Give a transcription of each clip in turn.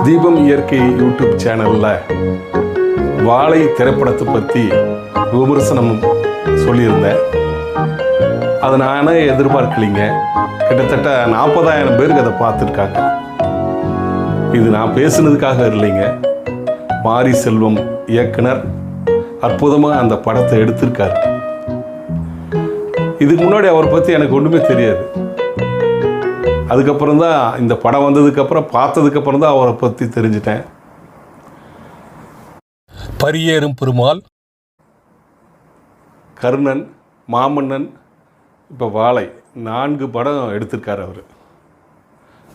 தீபம் இயற்கை யூடியூப் சேனலில் வாழை திரைப்படத்தை பற்றி விமர்சனம் சொல்லியிருந்தேன். அதை நானே எதிர்பார்க்கலைங்க. கிட்டத்தட்ட நாற்பதாயிரம் பேருக்கு அதை பார்த்துருக்காங்க. இது நான் பேசுனதுக்காக இல்லைங்க. மாரி செல்வம் இயக்குனர் அற்புதமாக அந்த படத்தை எடுத்திருக்காரு. இதுக்கு முன்னாடி அவரை பற்றி எனக்கு ஒன்றுமே தெரியாது. அதுக்கப்புறம் தான் இந்த படம் வந்ததுக்கப்புறம் பார்த்ததுக்கப்புறம் தான் அவரை பற்றி தெரிஞ்சிட்டேன். பரியேறும் பெருமாள். கர்ணன் மாமன்னன் இப்போ வாழை நான்கு படம் எடுத்திருக்காரு அவர்.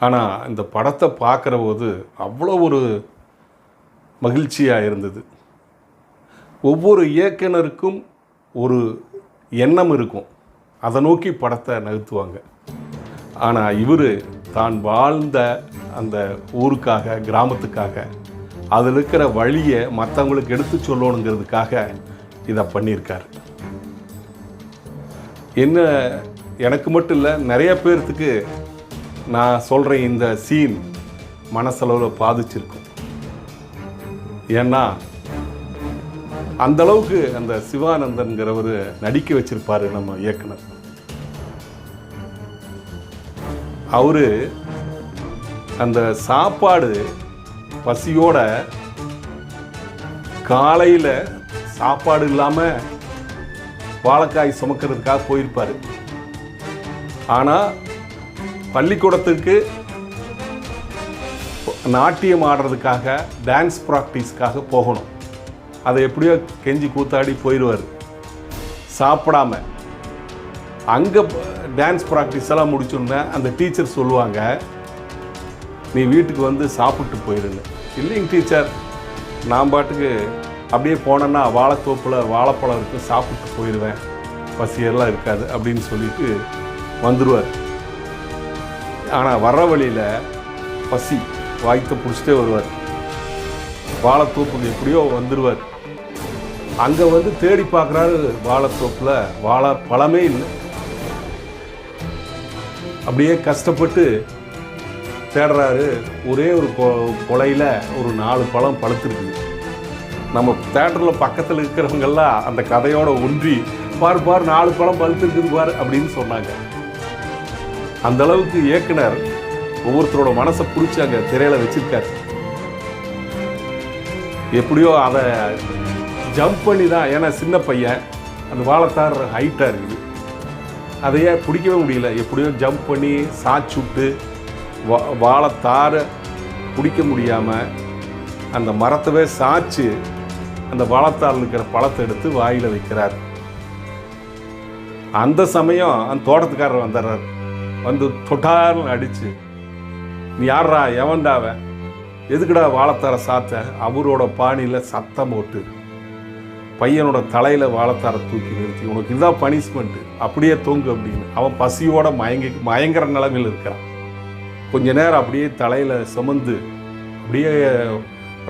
ஆனால் இந்த படத்தை பார்க்குற போது அவ்வளோ ஒரு மகிழ்ச்சியாக இருந்தது. ஒவ்வொரு இயக்குனருக்கும் ஒரு எண்ணம் இருக்கும். அதை நோக்கி படத்தை நகர்த்துவாங்க. ஆனால் இவர் தான் வாழ்ந்த அந்த ஊருக்காக கிராமத்துக்காக. அதில் இருக்கிற வழியை மற்றவங்களுக்கு எடுத்து சொல்லணுங்கிறதுக்காக இதை பண்ணியிருக்காரு. என்ன எனக்கு மட்டும் இல்லை நிறைய பேர்த்துக்கு நான் சொல்கிற இந்த சீன் மனசளவில் பாதிச்சிருக்கும். ஏன்னா அந்தளவுக்கு அந்த சிவானந்தன்கிறவர் நடிக்க வச்சிருப்பார் நம்ம இயக்குனர். அவர் அந்த சாப்பாடு பசியோட காலையில் சாப்பாடு இல்லாமல் வாழைக்காய் சுமக்கிறதுக்காக போயிருப்பார். ஆனால் பள்ளிக்கூடத்துக்கு நாட்டியம் ஆடுறதுக்காக டான்ஸ் ப்ராக்டிஸ்க்காக போகணும். அதை எப்படியோ கெஞ்சி கூத்தாடி போயிடுவார் சாப்பிடாம அங்கே டான்ஸ் ப்ராக்டிஸ் எல்லாம் முடிச்சோன்னே அந்த டீச்சர் சொல்லுவாங்க நீ வீட்டுக்கு வந்து சாப்பிட்டு போயிடுங்க இல்லைங்க டீச்சர் நான் பாட்டுக்கு அப்படியே போனேன்னா வாழைத்தோப்பில் வாழைப்பழம் இருக்கு சாப்பிட்டு போயிடுவேன் பசியெல்லாம் இருக்காது அப்படின்னு சொல்லிட்டு வந்துடுவார் ஆனால் வர்ற வழியில் பசி வாய்த்த பிடிச்சிட்டே வருவார். வாழைத்தோப்புக்கு எப்படியோ வந்துடுவார் அங்கே வந்து தேடி பார்க்குறாரு வாழைத்தோப்பில் வாழை பழமே இல்லை. அப்படியே கஷ்டப்பட்டு தேடுறாரு. ஒரே ஒரு கொ- கொலையில் ஒரு நாலு பழம் பழுத்துருக்குது நம்ம தேட்டரில் பக்கத்தில் இருக்கிறவங்கெல்லாம் அந்த கதையோட ஒன்றி பார் பார் நாலு பழம் பழுத்துருக்குது பார் அப்படின்னு சொன்னாங்க. அந்த அளவுக்கு இயக்குனர் ஒவ்வொருத்தரோட மனசை பிடிச்சி அங்கே திரையில வச்சிருக்காரு. எப்படியோ அதை ஜம்ப் பண்ணி தான் ஏன்னா சின்ன பையன் அந்த வாழத்தார் ஹைட்டாக இருக்குது. அதையே பிடிக்கவே முடியல. எப்படியோ ஜம்ப் பண்ணி சாச்சுட்டு வா வாழைத்தாரை பிடிக்க முடியாமல் அந்த மரத்தவே சாய்ச்சி அந்த வாழைத்தாரில் இருக்கிற பழத்தை எடுத்து வாயில் வைக்கிறார். அந்த சமயம் அந்த தோட்டத்துக்காரர் வந்துடுறார் வந்து தொட்டார்னு அடித்து நீ யார்ரா எவன்டாவ எதுக்குடா வாழைத்தாரை சாத்த? அவரோட பாணியில் சத்தம் போட்டு. பையனோட தலையில் வாழத்தார தூக்கி நிறுத்தி உனக்கு இதுதான் பனிஷ்மெண்ட்டு அப்படியே தூங்கு அப்படின்னு. அவன் பசியோட மயங்கி மயங்கிற நிலமையில் இருக்கிறான். கொஞ்ச நேரம் அப்படியே தலையில் சுமந்து அப்படியே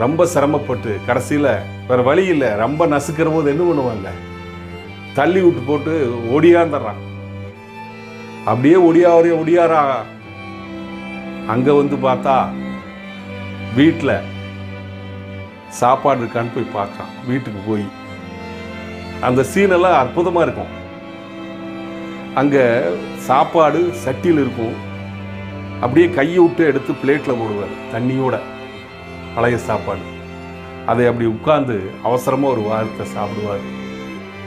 ரொம்ப சிரமப்பட்டு கடைசியில் வேறு வழி இல்லை ரொம்ப நசுக்கிற போது என்ன பண்ணுவாங்க தள்ளி விட்டு போட்டு ஒடியாந்துடுறான். அப்படியே ஒடியாவரே ஒடியாரா. அங்கே வந்து பார்த்தா வீட்டில் சாப்பாடு இருக்கான்னு போய் பார்க்குறான் வீட்டுக்கு போய் அந்த சீனெல்லாம் அற்புதமாக இருக்கும். அங்கே சாப்பாடு சட்டியில் இருக்கும். அப்படியே கையை விட்டு எடுத்து பிளேட்டில் போடுவார் தண்ணியோட பழைய சாப்பாடு. அதை அப்படி உட்கார்ந்து அவசரமாக ஒரு வாரத்தை சாப்பிடுவார்.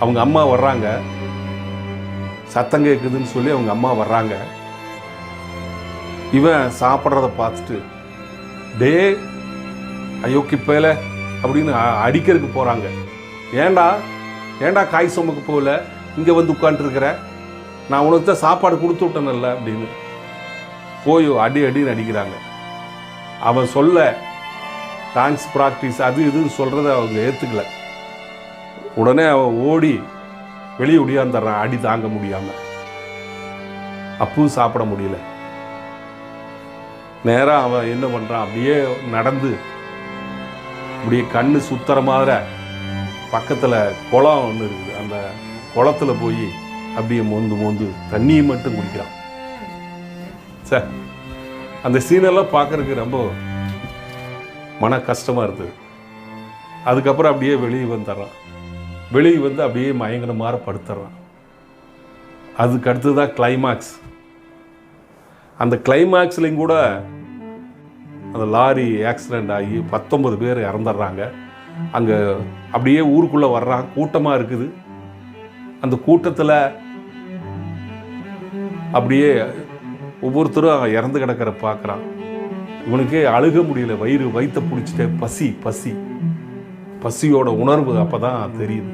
அவங்க அம்மா வர்றாங்க. சத்தம் கேட்குதுன்னு சொல்லி அவங்க அம்மா வர்றாங்க. இவன் சாப்பிட்றத பார்த்துட்டு டே ஐயோ கிப்பேல அப்படின்னு அடிக்கிறதுக்கு போகிறாங்க ஏண்டா ஏன்டா காய் சுமக்க போகல? இங்கே வந்து உட்காந்துருக்கிற நான் உனக்கு தான் சாப்பாடு கொடுத்து விட்டேன்ல அப்படின்னு. போய் அடி அடின்னு அடிக்கிறாங்க. அவன் சொல்ல டான்ஸ் ப்ராக்டிஸ் அது இதுன்னு சொல்கிறத அவங்க ஏற்றுக்கல உடனே அவன் ஓடி வெளியே ஒடியாந்துடுறான் அடி தாங்க முடியாமல் அப்பவும் சாப்பிட முடியல. நேராக அவன் என்ன பண்ணுறான் அப்படியே நடந்து அப்படியே கண்ணு சுத்துற மாதிரி பக்கத்தில் குளம் ஒன்று இருக்குது. அந்த குளத்துல போய் அப்படியே மோந்து மோந்து தண்ணியை மட்டும் குடிக்கிறான். சார் அந்த சீனெல்லாம் பார்க்குறதுக்கு ரொம்ப மன கஷ்டமாக இருந்தது. அதுக்கப்புறம் அப்படியே வெளியே வந்துடுறான். வெளியே வந்து அப்படியே மயங்கின மாதிரி அதுக்கு அடுத்து தான் கிளைமாக்ஸ் அந்த கிளைமாக்ஸ்லையும் கூட அந்த லாரி ஆக்சிடெண்ட் ஆகி பத்தொன்பது பேர் இறந்துடுறாங்க. அங்கே அப்படியே ஊருக்குள்ளே வர்றான். கூட்டமாக இருக்குது. அந்த கூட்டத்தில் அப்படியே ஒவ்வொருத்தரும் இறந்து கிடக்கிற பார்க்குறான் இவனுக்கே அழுக முடியல. வயிறு வயிற்ற பிடிச்சிட்டே. பசி பசி. பசியோட உணர்வு அப்போ தான் தெரியுது.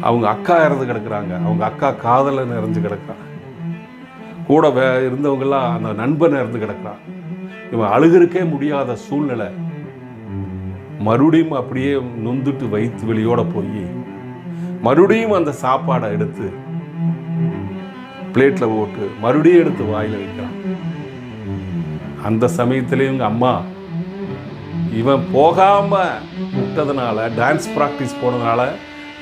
அவங்க அக்கா இறந்து கிடக்குறாங்க. அவங்க அக்கா காதலை நிறைஞ்சு கிடக்குறான். கூட வே இருந்தவங்கெல்லாம் அந்த நண்பன் இறந்து கிடக்குறான். இவன் அழுகிறக்கே முடியாத சூழ்நிலை. மறுபடியும் அப்படியே நொந்துட்டு வயிற்று வெளியோட போய் மறுபடியும் அந்த சாப்பாடை எடுத்து பிளேட்டில் போட்டு மறுபடியும் எடுத்து வாயில் வைக்கிறான். அந்த சமயத்திலே அம்மா இவன் போகாம விட்டதுனால டான்ஸ் ப்ராக்டிஸ் போனதுனால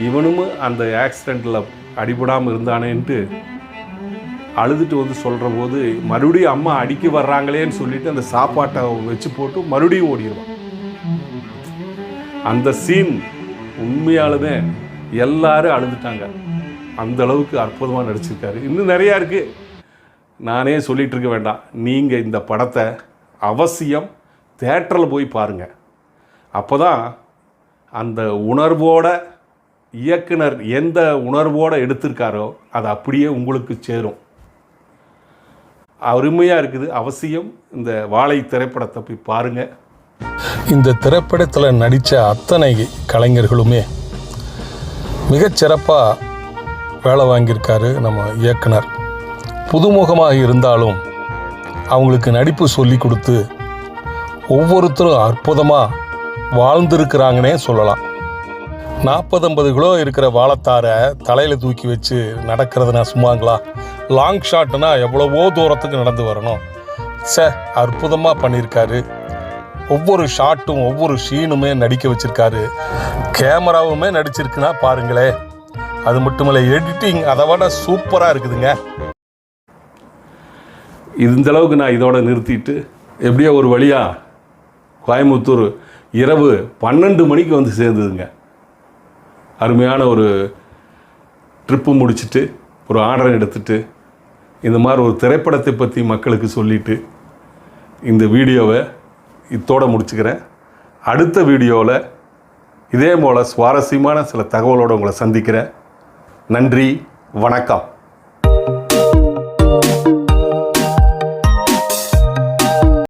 இவனும் அந்த ஆக்சிடெண்ட்டில் அடிபடாமல் இருந்தானேன்ட்டு அழுதுட்டு வந்து சொல்கிற போது மறுபடியும் அம்மா அடிக்க வர்றாங்களேன்னு சொல்லிட்டு அந்த சாப்பாட்டை வச்சு போட்டு மறுபடியும் ஓடிடுவான் அந்த சீன் உண்மையாலுமே எல்லாரும் அழுதுட்டாங்க. அந்த அளவுக்கு அற்புதமாக நடிச்சிருக்காரு. இன்னும் நிறையா இருக்குது நானே சொல்லிகிட்டு இருக்க வேண்டாம். நீங்கள் இந்த படத்தை அவசியம் தேட்டரில் போய் பாருங்கள் அப்போ தான் அந்த உணர்வோட இயக்குனர் எந்த உணர்வோடு எடுத்திருக்காரோ அது அப்படியே உங்களுக்கு சேரும். அருமையாக இருக்குது. அவசியம் இந்த வாழை திரைப்படத்தை போய் பாருங்கள் இந்த திரைப்படத்தில் நடித்த அத்தனை கலைஞர்களுமே மிகச்சிறப்பாக வேலை வாங்கியிருக்காரு நம்ம இயக்குனர். புதுமுகமாக இருந்தாலும் அவங்களுக்கு நடிப்பு சொல்லி கொடுத்து ஒவ்வொருத்தரும் அற்புதமாக வாழ்ந்திருக்கிறாங்கன்னே சொல்லலாம். நாற்பது ஐம்பது கிலோ இருக்கிற வாழைத்தாரை தலையில் தூக்கி வச்சு நடக்கிறதுனா சும்மாங்களா? லாங் ஷாட்னா எவ்வளவோ தூரத்துக்கு நடந்து வரணும். ச அற்புதமாக பண்ணியிருக்காரு. ஒவ்வொரு ஷாட்டும் ஒவ்வொரு ஷீனுமே நடிக்க வச்சுருக்காரு. கேமராவுமே நடிச்சிருக்குன்னா பாருங்களே. அது மட்டும் இல்லை எடிட்டிங் அதை விட சூப்பராக இருக்குதுங்க. இந்த அளவுக்கு நான் இதோட நிறுத்திட்டு எப்படியோ ஒரு வழியாக கோயம்புத்தூர் இரவு பன்னெண்டு மணிக்கு வந்து சேர்ந்ததுங்க. அருமையான ஒரு ட்ரிப்பு முடிச்சிட்டு ஒரு ஆர்டர் எடுத்துட்டு இந்த மாதிரி ஒரு திரைப்படத்தை பற்றி மக்களுக்கு சொல்லிவிட்டு இந்த வீடியோவை இத்தோடு முடிச்சுக்கிறேன். அடுத்த வீடியோவில் இதே போல் சுவாரஸ்யமான சில தகவலோடு உங்களை சந்திக்கிறேன். நன்றி வணக்கம்.